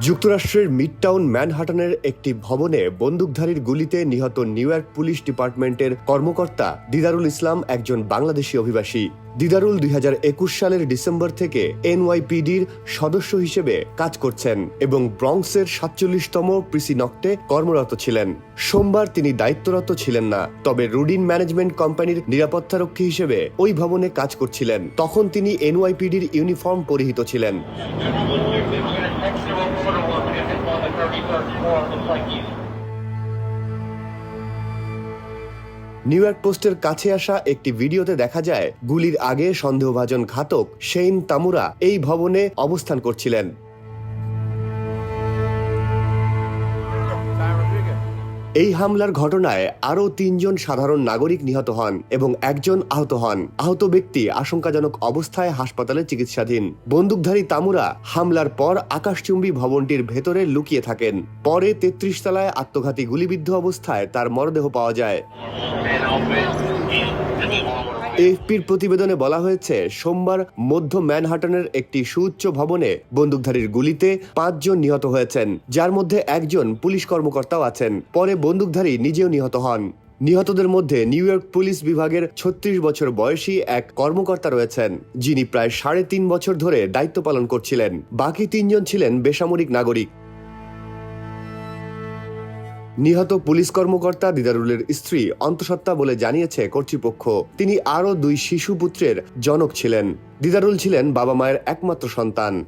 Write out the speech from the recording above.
যুক্তরাষ্ট্রের মিডটাউন ম্যানহাটনের একটি ভবনে বন্দুকধারীর গুলিতে নিহত নিউ ইয়র্ক পুলিশ ডিপার্টমেন্টের কর্মকর্তা দিদারুল ইসলাম একজন বাংলাদেশি অভিবাসী। দিদারুল দুই হাজার একুশ সালের ডিসেম্বর থেকে এনওয়াইপিডির সদস্য হিসেবে কাজ করছেন এবং ব্রঙ্কসের সাতচল্লিশতম প্রিসিনক্টে কর্মরত ছিলেন। সোমবার তিনি দায়িত্বরত ছিলেন না, তবে রুডিন ম্যানেজমেন্ট কোম্পানির নিরাপত্তারক্ষী হিসেবে ওই ভবনে কাজ করছিলেন। তখন তিনি এনওয়াইপিডির ইউনিফর্ম পরিহিত ছিলেন। নিউ ইয়র্ক পোস্টের কাছে আসা একটি ভিডিওতে দেখা যায়, গুলির আগে সন্দেহভাজন ঘাতক শেইন তামুরা এই ভবনে অবস্থান করছিলেন। এই হামলার ঘটনায় আরও তিনজন সাধারণ নাগরিক নিহত হন এবং একজন আহত হন। আহত ব্যক্তি আশঙ্কাজনক অবস্থায় হাসপাতালে চিকিৎসাধীন। বন্দুকধারী তামুরা হামলার পর আকাশচুম্বী ভবনটির ভেতরে লুকিয়ে থাকেন। পরে তেত্রিশ তলায় আত্মঘাতী গুলিবিদ্ধ অবস্থায় তার মরদেহ পাওয়া যায়। এফপির প্রতিবেদনে বলা হয়েছে, সোমবার মধ্য ম্যানহাটনের একটি সুউচ্চ ভবনে বন্দুকধারীর গুলিতে পাঁচজন নিহত হয়েছেন, যার মধ্যে একজন পুলিশ কর্মকর্তাও আছেন। পরে বন্দুকধারী নিজেও নিহত হন। নিহতদের মধ্যে নিউ ইয়র্ক পুলিশ বিভাগের ছত্রিশ বছর বয়সী এক কর্মকর্তা রয়েছেন, যিনি প্রায় সাড়ে তিন বছর ধরে দায়িত্ব পালন করছিলেন। বাকি তিনজন ছিলেন বেসামরিক নাগরিক। নিহত পুলিশ কর্মকর্তা দিদারুলের স্ত্রী অন্তঃসত্ত্বা বলে জানিয়েছে কর্তৃপক্ষ। তিনি আরও দুই শিশু পুত্রের জনক ছিলেন। দিদারুল ছিলেন বাবা মায়ের একমাত্র সন্তান।